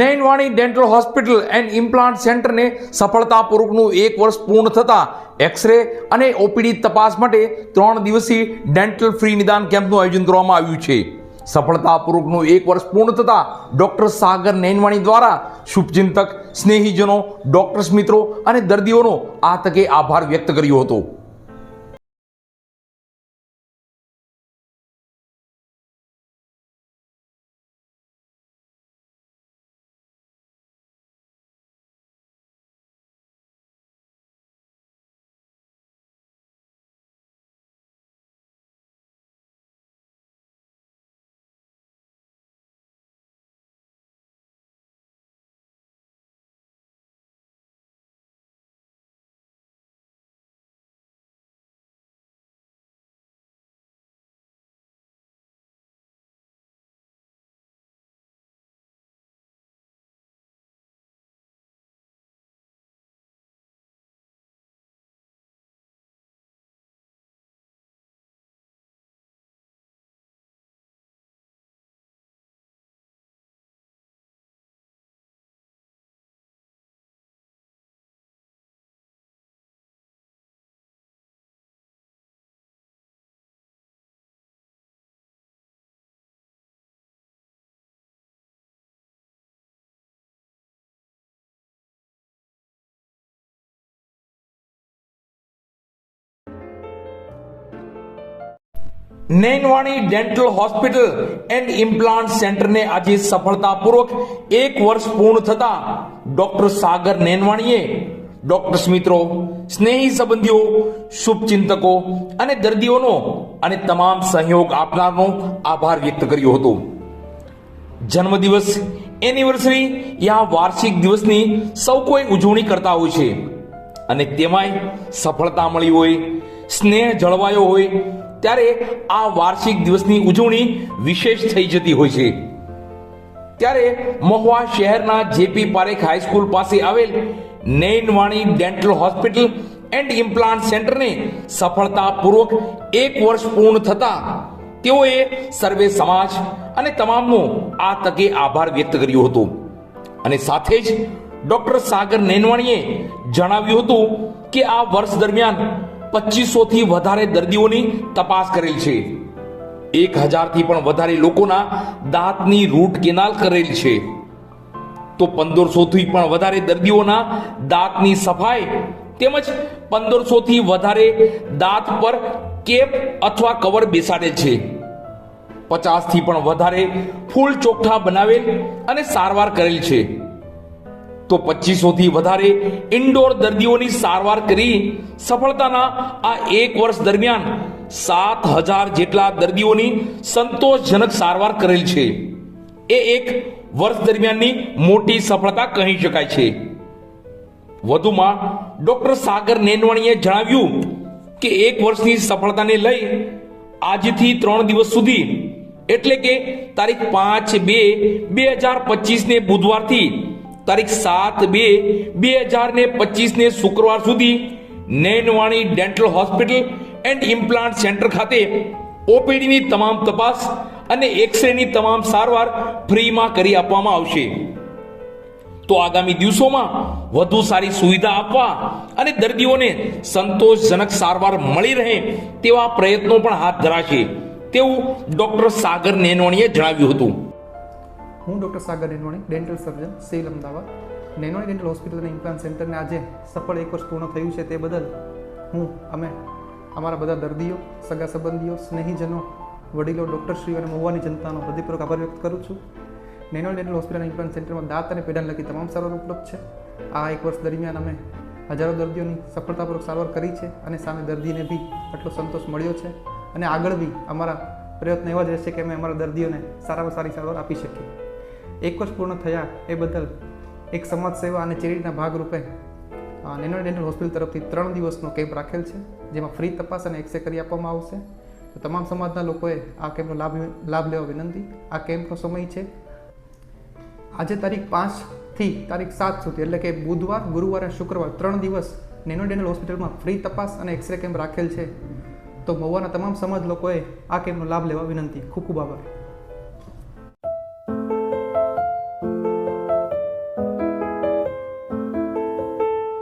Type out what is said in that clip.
Nainvani dental hospital and implant સેન્ટરને સફળતાપૂર્વકનું એક વર્ષ પૂર્ણ થતાં એક્સરે અને ઓપીડી તપાસ માટે ત્રણ દિવસીય ડેન્ટલ ફ્રી નિદાન કેમ્પનું આયોજન કરવામાં આવ્યું છે. સફળતાપૂર્વકનું એક વર્ષ પૂર્ણ થતાં ડૉક્ટર સાગર નૈનવાણી દ્વારા શુભચિંતક સ્નેહીજનો, ડૉક્ટર્સ મિત્રો અને દર્દીઓનો આ તકે આભાર વ્યક્ત કર્યો હતો. Nainvani dental hospital and implant સેન્ટરને આજે સફળતાપૂર્વક એક વર્ષ પૂર્ણ થતા ડોક્ટર સાગર નૈનવાણીએ ડોક્ટર્સ મિત્રો, સ્નેહી સંબંધીઓ, શુભચિંતકો અને દર્દીઓનો અને તમામ સહયોગ આપનારનો આભાર વ્યક્ત કર્યો હતો. જન્મદિવસ, એનિવર્સરી યા વાર્ષિક દિવસની સૌ કોઈ ઉજવણી કરતા હોય છે. અને તેમાંય સફળતા મળી હોય, સ્નેહ જળવાયો હોય ત્યારે આ વાર્ષિક દિવસની ઉજવણી વિશેષ થઈ જતી હોય છે. ત્યારે મહુવા શહેરના જેપી પારેખ હાઈસ્કૂલ પાસે આવેલ Nainvani dental hospital and implant સેન્ટરને સફળતાપૂર્વક એક વર્ષ પૂર્ણ થતા તેઓએ સર્વે સમાજ અને તમામનો આ તકે આભાર વ્યક્ત કર્યો હતો. અને સાથે જ ડોક્ટર સાગર નૈનવાણીએ જણાવ્યું હતું કે આ વર્ષ દરમિયાન પચીસો થી વધારે દર્દીઓની તપાસ કરેલ છે. એક હજારથી પણ વધારે લોકોના દાંતની રૂટ કેનાલ કરેલ છે. તો પંદરસો થી પણ વધારે દર્દીઓના દાંતની સફાઈ તેમજ પંદરસો થી વધારે દાંત પર કેપ અથવા કવર બેસાડેલ છે. પચાસથી પણ વધારે ફૂલ ચોખ્ઠા બનાવેલ અને સારવાર કરેલ છે. તો પચીસો થી વધારે ઇન્ડોર દર્દીઓની સારવાર કરી સફળતાના આ એક વર્ષ દરમિયાન સાત હજાર જેટલા દર્દીઓની સંતોષજનક સારવાર કરેલ છે. એ એક વર્ષ દરમિયાનની મોટી સફળતા કહી શકાય છે. વધુમાં ડોક્ટર સાગર નેનવાણીએ જણાવ્યું કે એક વર્ષની સફળતાને લઈ આજથી ત્રણ દિવસ સુધી એટલે કે તારીખ પાંચ બે બે હજાર પચીસને બુધવારથી તારીખ સાત બે બે હજાર ને પચીસને શુક્રવાર સુધી Nainwani dental hospital and implant centre ખાતે ઓપીડીની તમામ તપાસ અને એક્સરેની તમામ સારવાર ફ્રીમાં કરી આપવામાં આવશે. તો આગામી દિવસોમાં વધુ સારી સુવિધા આપવા અને દર્દીઓને સંતોષજનક સારવાર મળી રહે તેવા પ્રયત્નો પણ હાથ ધરાશે. તેવું ડોક્ટર સાગર નેનવાણીએ જણાવ્યું હતું. હું doctor Sagar Nenwani dental surgeon, cell Ahmedabad. Nenwani dental hospital અને ઇમ્પ્લાન્ટ સેન્ટરને આજે સફળ એક વર્ષ પૂર્ણ થયું છે તે બદલ હું, અમે, અમારા બધા દર્દીઓ, સગા સંબંધીઓ, સ્નેહીજનો, વડીલો, ડૉક્ટરશ્રીઓ અને મહુવાની જનતાનો હૃદયપૂર્વક આભાર વ્યક્ત કરું છું. નેનોલ ડેન્ટલ હોસ્પિટલ અને ઇમ્પ્લાન્ટ સેન્ટરમાં દાંત અને પેડાને લગી તમામ સારવાર ઉપલબ્ધ છે. આ એક વર્ષ દરમિયાન અમે હજારો દર્દીઓની સફળતાપૂર્વક સારવાર કરી છે અને સામે દર્દીને બી આટલો સંતોષ મળ્યો છે અને આગળ બી અમારા પ્રયત્ન એવા જ રહેશે કે અમે અમારા દર્દીઓને સારામાં સારી સારવાર આપી શકીએ. એક વર્ષ પૂર્ણ થયા એ બદલ એક સમાજ સેવા અને ચેરિટીના ભાગરૂપે નેનો ડેન્ટલ હોસ્પિટલ તરફથી ત્રણ દિવસનો કેમ્પ રાખેલ છે, જેમાં ફ્રી તપાસ અને એક્સરે કરી આપવામાં આવશે. તો તમામ સમાજના લોકોએ આ કેમ્પનો લાભ લાભ લેવા વિનંતી. આ કેમ્પનો સમય છે આજે તારીખ પાંચથી તારીખ સાત સુધી, એટલે કે બુધવાર, ગુરુવાર અને શુક્રવાર ત્રણ દિવસ નેનો ડેન્ટલ હોસ્પિટલમાં ફ્રી તપાસ અને એક્સરે કેમ્પ રાખેલ છે. તો મહુવાના તમામ સમાજ લોકોએ આ કેમ્પનો લાભ લેવા વિનંતી. ખૂબ ખૂબ આભાર.